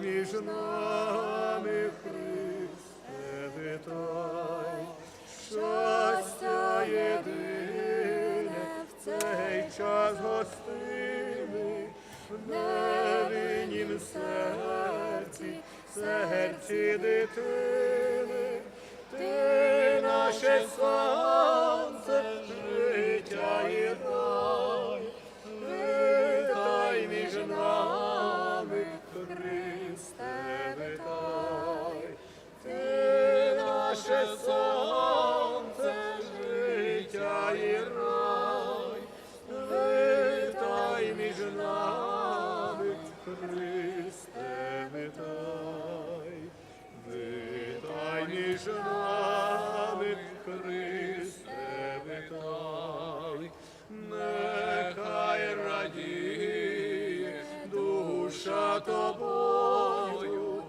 нами, Христе, витай, щастя єдине в цей час гостини, в невиннім серці, серці дитини, ти наше сонце, нами, Христе, витай, нехай радіє душа тобою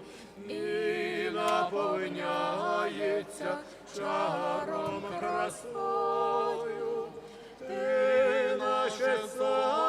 і наповняється чаром красною. Ти наше сонце,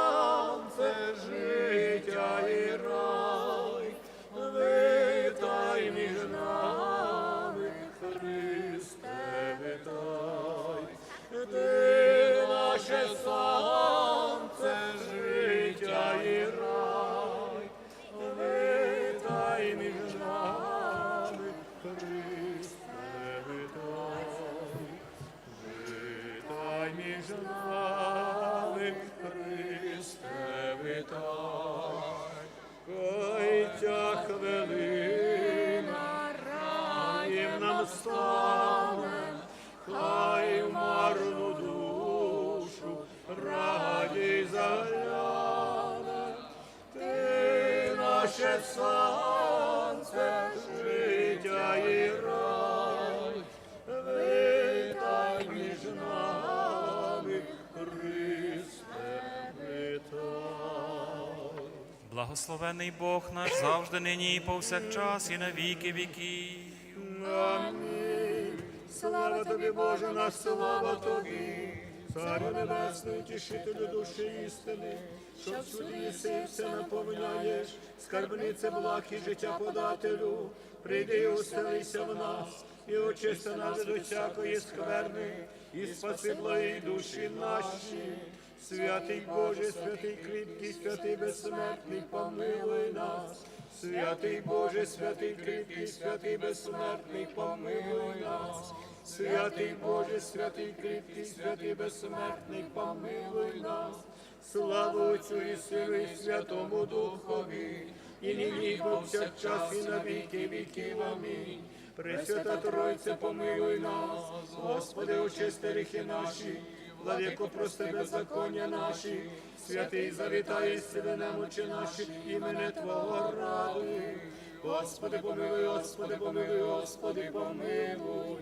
наше сонце, життя і рай, витай між нами, Христе, витай. Благословений Бог наш завжди нині і повсякчас і на віки віків. Амінь. Слава тобі, Боже наш, слава тобі, Царю Небесний, тішителю душі істини, що всюди єси, все наповняєш, скарбниця благ і життя подателю, прийди і оселися в нас, і очисти нас від усякої скверни, і спаси благі душі наші. Святий Боже, святий кріпкий, святий безсмертний, помилуй нас. Святий Боже, святий кріпкий, святий безсмертний, помилуй нас. Святий Боже, святий кріпкий, святий безсмертний, помилуй нас. Слава Отцю і Сину, і Святому Духові, і нині, і повсякчас, і на віки віків. Амінь. Пресвята Тройця, помилуй нас, Господи, очисти гріхи наші, Владико, прости беззаконня наші, святий завітай, сили немочі наші, імене Твого ради. Господи, помилуй, Господи, помилуй, Господи, помилуй.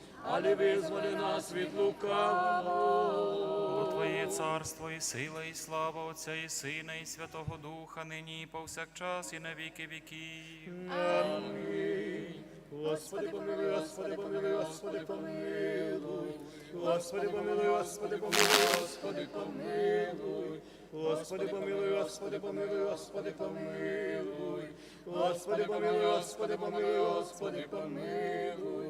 але визволи нас від лукавого. Бо Твоє царство і сила, і слава Отця і Сина, і Святого Духа, нині і повсякчас, і на віки віків. Амінь. Господи, помилуй, Господи, помилуй, Господи, помилуй. Господи, помилуй, Господи, помилуй, Господи, помилуй. Господи, помилуй, Господи, помилуй, Господи, помилуй. Господи, помилуй, Господи, помилуй, Господи, помилуй.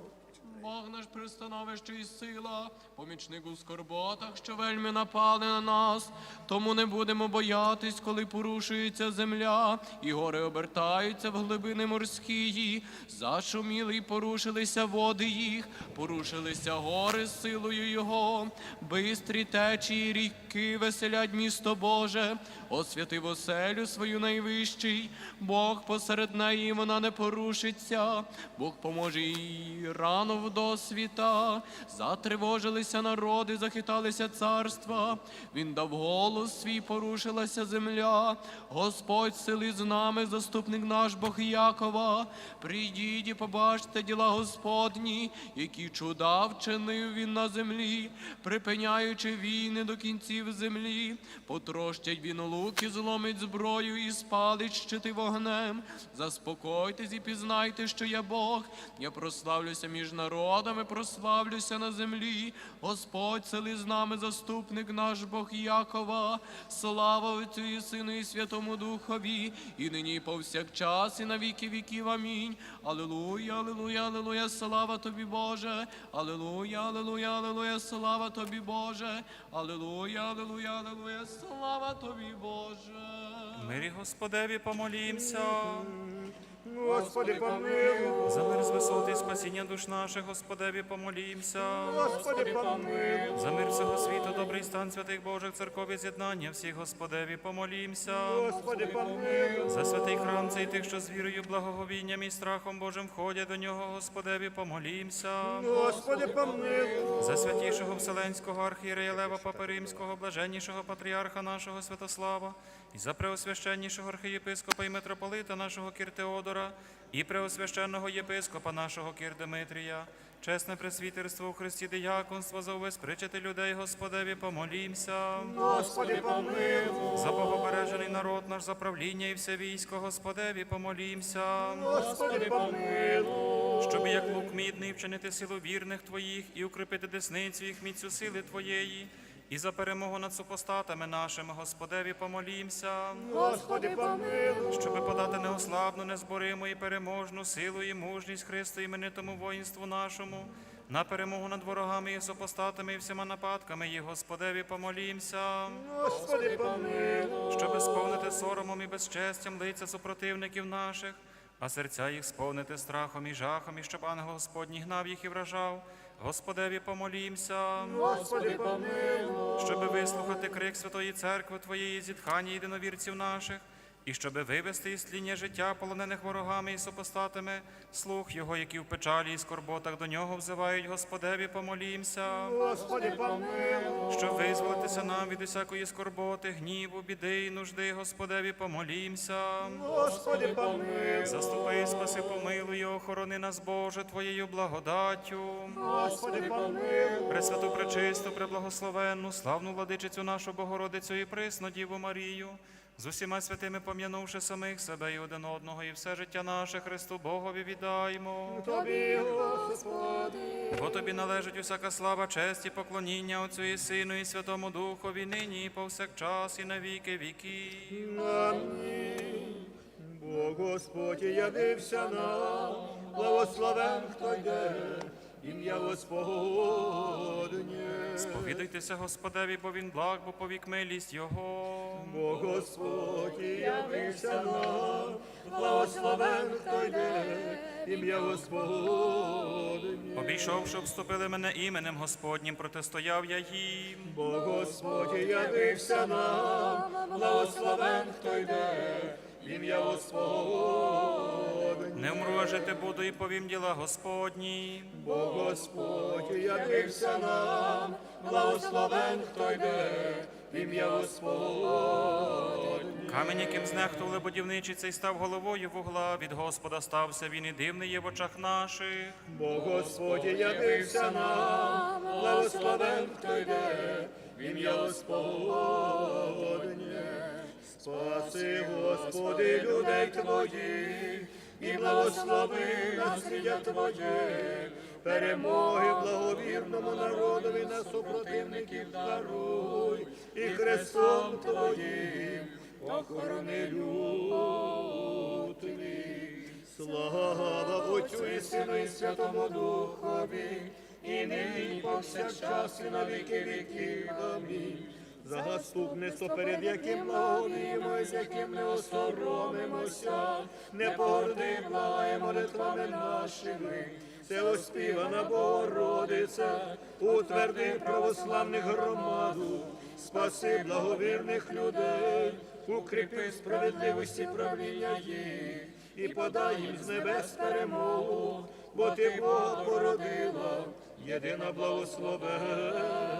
Бог наш пристановище і сила, помічник у скорботах, що вельми напали на нас. Тому не будемо боятись, коли порушується земля, і гори обертаються в глибини морські. Зашуміли і порушилися води їх, порушилися гори з силою його, бистрі течії ріки веселять місто Боже, освятив оселю свою найвищий, Бог посеред неї вона не порушиться, Бог поможе їй рано в досвіта. Затривожилися народи, захиталися царства. Він дав голос свій, порушилася земля. Господь сили з нами, заступник наш Бог Якова. Прийдіть і побачте діла Господні, які чуда вчинив він на землі, припиняючи війни до кінців землі, потрощать він луки, зломить зброю і спалить щити вогнем. Заспокойтесь і пізнайте, що я Бог. Я прославлюся між народами, прославлюся на землі. Господь сили з нами, заступник наш Бог Якова. Слава Отцю Сину і Святому Духові, і нині і повсякчас, і на віки віків. Амінь. Алілуя, алілуя, алілуя, слава тобі, Боже. Алілуя, алілуя, алілуя, слава тобі, Боже. Алілуя, алілуя, алілуя, слава тобі, Боже. Мирі Господеві помолімся. Господи, помилуй, За мир з висоти і спасіння душ наших, Господеві помолімся. Господи, помилуй, За мир всього світу, добрий стан святих Божих церков і з'єднання всіх, Господеві помолімся. Господи, помилуй, За святий храм цей тих, що з вірою, благоговінням і страхом Божим входять до нього, Господеві помолімся. Господи, помилуй, За святішого Вселенського архієрея Лева Папи Римського, блаженнішого патріарха нашого Святослава, і за преосвященнішого архієпископа і митрополита нашого Кір Теодора, і преосвященного єпископа нашого Кір Димитрія, чесне пресвітерство у Христі дияконство за увесь причити людей, Господеві, помолімся. Господи, помилуй, За богобережений народ наш, за правління і все військо, Господеві, помолімся. Господи, помилуй, Щоб як лук мідний вчинити силу вірних Твоїх і укріпити десницю їх міцю сили Твоєї, і за перемогу над супостатами нашими, Господеві, помолімся, Господи, помилуй, щоби подати неослабну, незбориму і переможну силу і мужність Христу іменитому воїнству нашому, на перемогу над ворогами і супостатами і всіма нападками їх, Господеві, помолімся. Господи, помилуй, Щоби сповнити соромом і безчестям лиця супротивників наших, а серця їх сповнити страхом і жахом, і щоб ангел Господній гнав їх і вражав. Господеві помолімся, Господи, помилуй, щоби вислухати крик Святої Церкви Твоєї зітхання єдиновірців наших, і щоби вивести із тління життя полонених ворогами і супостатами, слух Його, які в печалі і скорботах до нього взивають, Господеві помолімся. Господи, помилуй, Щоб визволитися нам від усякої скорботи, гніву, біди і нужди, Господеві, помолімся. Господи, помилуй, Заступи, спаси, помилуй, і охорони нас, Боже, Твоєю благодаттю. Господи, помилуй, Пресвяту, пречисту, преблагословенну, славну владичицю нашу Богородицю і присну Діву Марію, з усіма святими пом'янувши самих себе і один одного, і все життя наше Христу Богові віддаймо. Тобі, Господи, Бо тобі належить усяка слава, честь і поклоніння Отцю і Сину і Святому Духові, нині і повсякчас, і на віки віків. Амінь. Бо Господь явився нам, благословен, хто йде, ім'я Господнє. Сповідайтеся Господеві, бо він благ, бо повік милість Його. Бо Господь явився нам, благословен, хто йде, ім'я Господнє. Обійшовши, обступили мене іменем Господнім, протистояв я їм. Бо Господь явився нам, благословен, хто йде, ім'я Господнє. Не вмру, а жити буду і повім діла Господні. Бо Господь явився нам, благословен, хто йде, ім'я Господнє. Камінь, яким знехтували будівничі, цей став головою вугла. Від Господа стався він і дивний є в очах наших. Бо Господь явився нам, благословен, хто йде, ім'я Господнє. Спаси, Господи, людей Твоїх, і благослови наслідя Твоє, перемоги благовірному народові на супротивників даруй, і Христом Твоїм охорони люд. Слава Отцю і Сину і Святому Духові, і нині, і повсякчас, і на віки віків. Амінь. За заступництво, перед яким благовіємо, з яким не осоромимося, не погорди, благає молитвами нашими. Це оспівана Богородиця, утверди православних громаду, спаси благовірних людей, укріпи справедливості правління їх і подай їм з небес перемогу, бо ти Бога породила, єдина благословенна.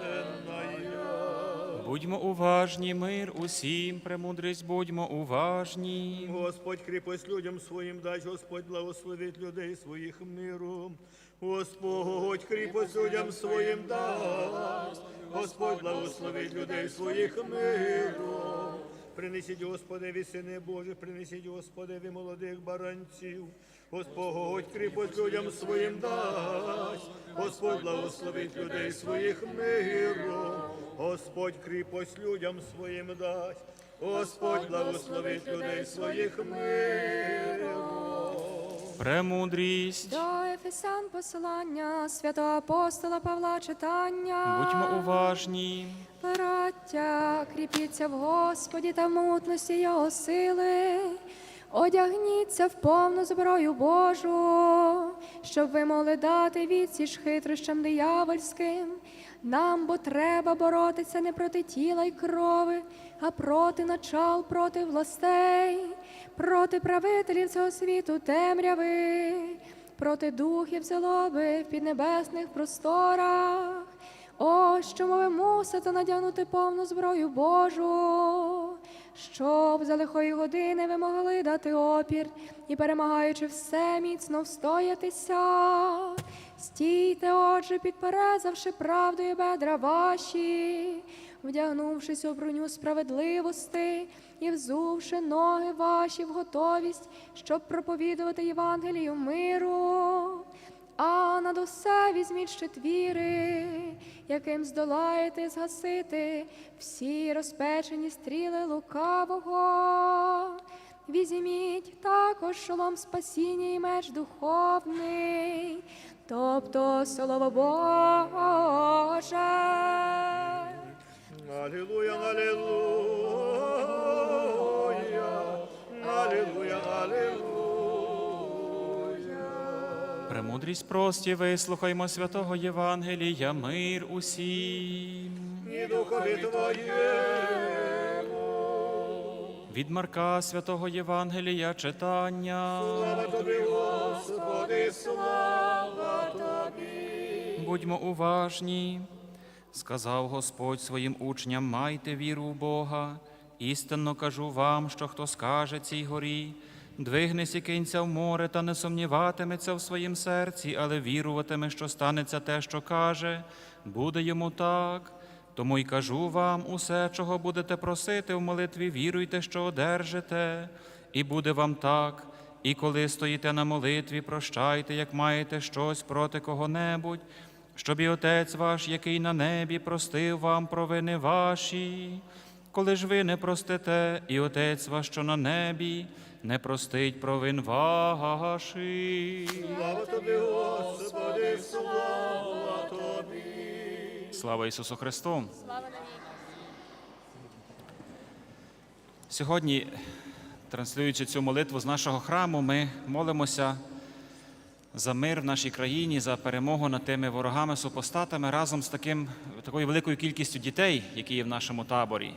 Будьмо уважні, мир усім, премудрість, будьмо уважні. Господь кріпость людям своїм дасть, Господь благословить людей своїх миром. Господь кріпость людям своїм дасть, Господь благословить людей своїх миром. Принесіть Господеві, сини Божі, принесіть Господеві молодих баранців. Господь кріпость людям своїм дасть, Господь благословить людей своїх миром. Господь кріпость людям своїм дасть, Господь благословить людей своїх миром. Премудрість. До Ефесян посилання святого апостола Павла читання. Будьмо уважні. Браття, кріпіться в Господі та в мутності Його сили. Одягніться в повну зброю Божу, щоб ви могли дати відсіч хитрощам диявольським. Нам бо треба боротися не проти тіла й крови, а проти начал, проти властей, проти правителів цього світу темряви, проти духів злоби в піднебесних просторах. Ось чому ви мусите надягнути повну зброю Божу, щоб за лихої години ви могли дати опір і, перемагаючи все, міцно встоятися. Стійте, отже, підперезавши правдою бедра ваші, вдягнувшись у броню справедливости і взувши ноги ваші в готовість, щоб проповідувати Євангелію миру. А над усе візьміть щит віри, яким здолаєте згасити всі розпечені стріли лукавого. Візьміть також шолом спасіння і меч духовний, тобто слово Боже. Аллилуйя, аллилуйя, аллилуйя, аллилуйя. Премудрість прості, вислухаймо святого Євангелія, мир усім. І духові твоєму. Від Марка святого Євангелія читання. Слава тобі, Господи, слава тобі. Будьмо уважні. Сказав Господь своїм учням: майте віру в Бога. Істинно кажу вам, що хто скаже цій горі, двигнись і кинься в море, та не сумніватиметься в своїм серці, але віруватиме, що станеться те, що каже, буде йому так. Тому й кажу вам усе, чого будете просити в молитві, віруйте, що одержите, і буде вам так. І коли стоїте на молитві, прощайте, як маєте щось проти кого-небудь, щоб і Отець ваш, який на небі, простив вам провини ваші. Коли ж ви не простите, і Отець ваш, що на небі, не простить провин ваших. Слава тобі, Господи, слава тобі. Слава Ісусу Христу! Сьогодні, транслюючи цю молитву з нашого храму, ми молимося за мир в нашій країні, за перемогу над тими ворогами, супостатами разом з таким, такою великою кількістю дітей, які є в нашому таборі.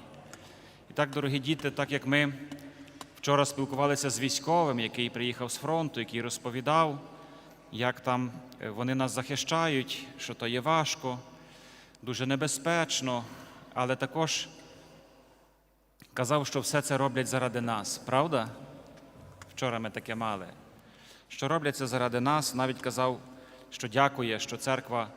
І так, дорогі діти, так як ми вчора спілкувалися з військовим, який приїхав з фронту, який розповідав, як там е, вони нас захищають, що то є важко, дуже небезпечно, але також казав, що все це роблять заради нас, правда? Вчора ми таке мали. Що роблять це заради нас, навіть казав, що дякує, що церква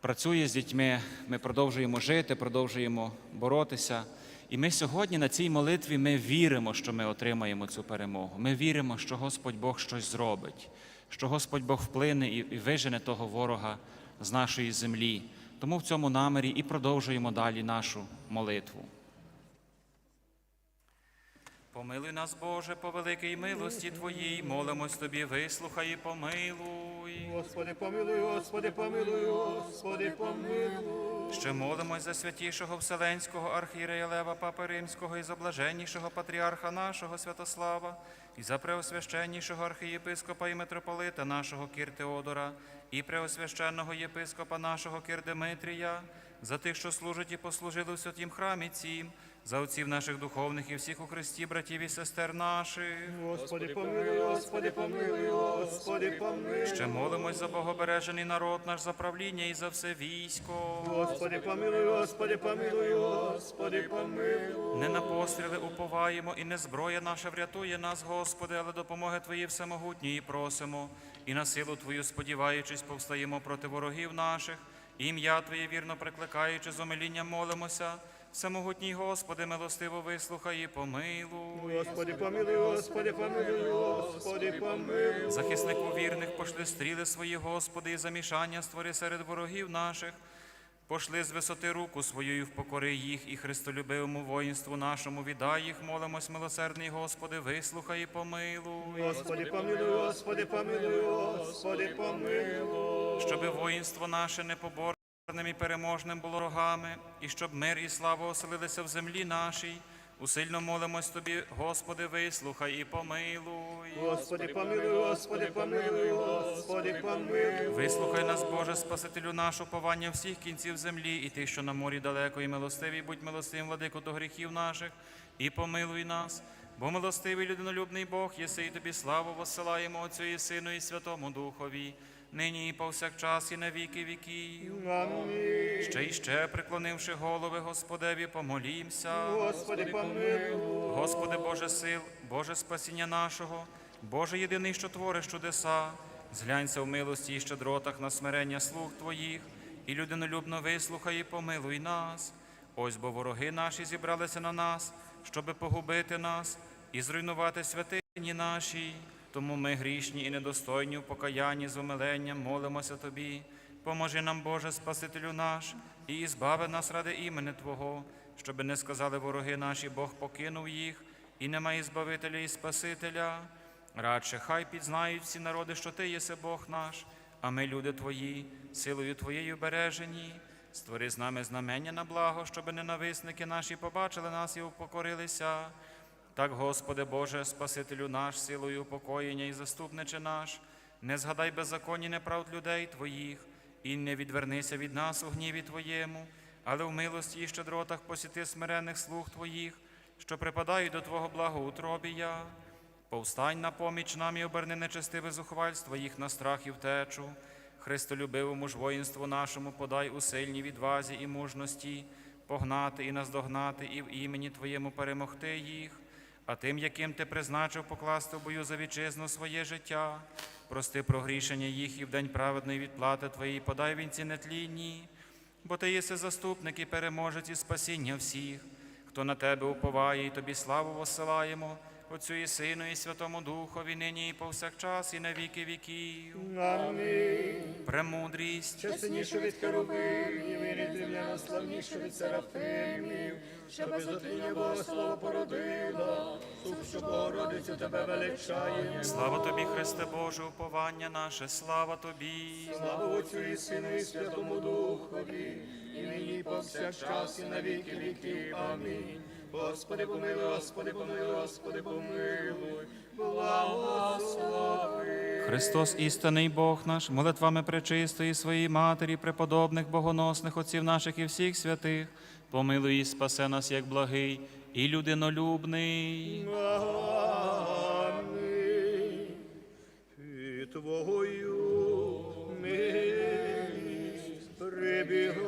працює з дітьми, ми продовжуємо жити, продовжуємо боротися. І ми сьогодні на цій молитві ми віримо, що ми отримаємо цю перемогу. Ми віримо, що Господь Бог щось зробить, що Господь Бог вплине і вижене того ворога з нашої землі. Тому в цьому намірі і продовжуємо далі нашу молитву. Помилуй нас, Боже, по великій милості Твоїй, молимось Тобі, вислухай і помилуй. Господи, помилуй, Господи, помилуй, Господи, помилуй. Ще молимось за святішого Вселенського архієрея Лева Папи Римського і за блаженнішого патріарха нашого Святослава, і за преосвященнішого архієпископа і митрополита нашого Кір Теодора, і преосвященного єпископа нашого Кир Димитрія, за тих, що служать і послужили в святім храмі цім, за отців наших духовних і всіх у Христі, братів і сестер наших. Господи, помилуй, Господи, помилуй, Господи, помилуй. Ще молимось за богобережений народ наш, за правління і за все військо. Господи, помилуй, Господи, помилуй, Господи, помилуй. Не на постріли уповаємо, і не зброя наша врятує нас, Господи, але допомоги Твої всемогутньої просимо, і на силу Твою сподіваючись, повстаємо проти ворогів наших, ім'я Твоє вірно прикликаючи, з умилінням молимося. Всемогутній Господи, милостиво вислухай і помилуй. Господи, помилуй, Господи, помилуй, Господи, помилуй. Захиснику вірних пошли стріли свої, Господи, і замішання створи серед ворогів наших. Пошли з висоти руку своєю впокори їх і христолюбивому воїнству нашому віддай їх, молимось, милосердний Господи, вислухай і помилуй. Господи, помилуй, Господи, помилуй, Господи, помилуй. Щоби воїнство наше не непоборним і переможним було рогами, і щоб мир і слава оселилися в землі нашій. Усильно молимось Тобі, Господи, вислухай і помилуй. Господи, помилуй, Господи, помилуй, Господи, помилуй. Вислухай нас, Боже, Спасителю наш, уповання всіх кінців землі, і тих, що на морі далеко, і милостиві, будь милостивим, владико, до гріхів наших, і помилуй нас. Бо милостивий людинолюбний Бог, єси і тобі славу воссилаємо Отцю і Сину, і Святому Духові, нині і повсякчас, і на віки віків. Амінь. Ще й ще, преклонивши голови Господеві, помолімся. Господи, помилуй. Господи Боже сил, Боже спасіння нашого, Боже єдиний, що твориш чудеса, зглянься в милості і щедротах на смирення слуг Твоїх, і людинолюбно вислухай і помилуй нас. Ось бо вороги наші зібралися на нас, щоби погубити нас і зруйнувати святині наші. Тому ми грішні і недостойні в покаянні з умиленням молимося Тобі. Поможи нам, Боже, Спасителю наш, і збави нас ради імени Твого, щоби не сказали вороги наші, Бог покинув їх, і немає Збавителя і Спасителя. Радше хай підзнають всі народи, що Ти єси Бог наш, а ми, люди Твої, силою Твоєю бережені. Створи з нами знамення на благо, щоби ненависники наші побачили нас і упокорилися. Так, Господи Боже, Спасителю наш, силою упокоєння і заступниче наш, не згадай беззаконні неправд людей Твоїх, і не відвернися від нас у гніві Твоєму, але в милості і щедротах посіти смирених слуг Твоїх, що припадають до Твого благоутробія. Повстань на поміч нам і оберни нечестиве зухвальство їх на страх і втечу. Христолюбивому ж воїнству нашому подай у сильній відвазі і мужності, погнати і наздогнати, і в імені Твоєму перемогти їх, а тим, яким ти призначив покласти в бою за вітчизну своє життя, прости прогрішення їх і в день праведної відплати Твоїй подай вінці нетлінні, бо ти єси заступник і переможець і спасіння всіх, хто на тебе уповає, і тобі славу воссилаємо, Отцю і Сину, і Святому Духові, нині і повсякчас, і на віки віків. Амінь. Премудрість. Що сильніше від керувимів, і від земляно славніше від серафимів, що без отління Бога слово породила, сух, що Богородицю тебе величає. Слава тобі, Христе Боже, уповання наше, слава тобі. Слава Отцю і Сину, і Святому Духові, і нині і повсякчас, і на віки віків. Амінь. Господи, помилуй, Господи, помилуй, Господи, помилуй, благослови. Христос, істинний Бог наш, молитвами пречистої своєї Матері, преподобних, богоносних отців наших і всіх святих, помилуй і спасе нас, як благий і людинолюбний. Амінь. І Твою милість прибігає,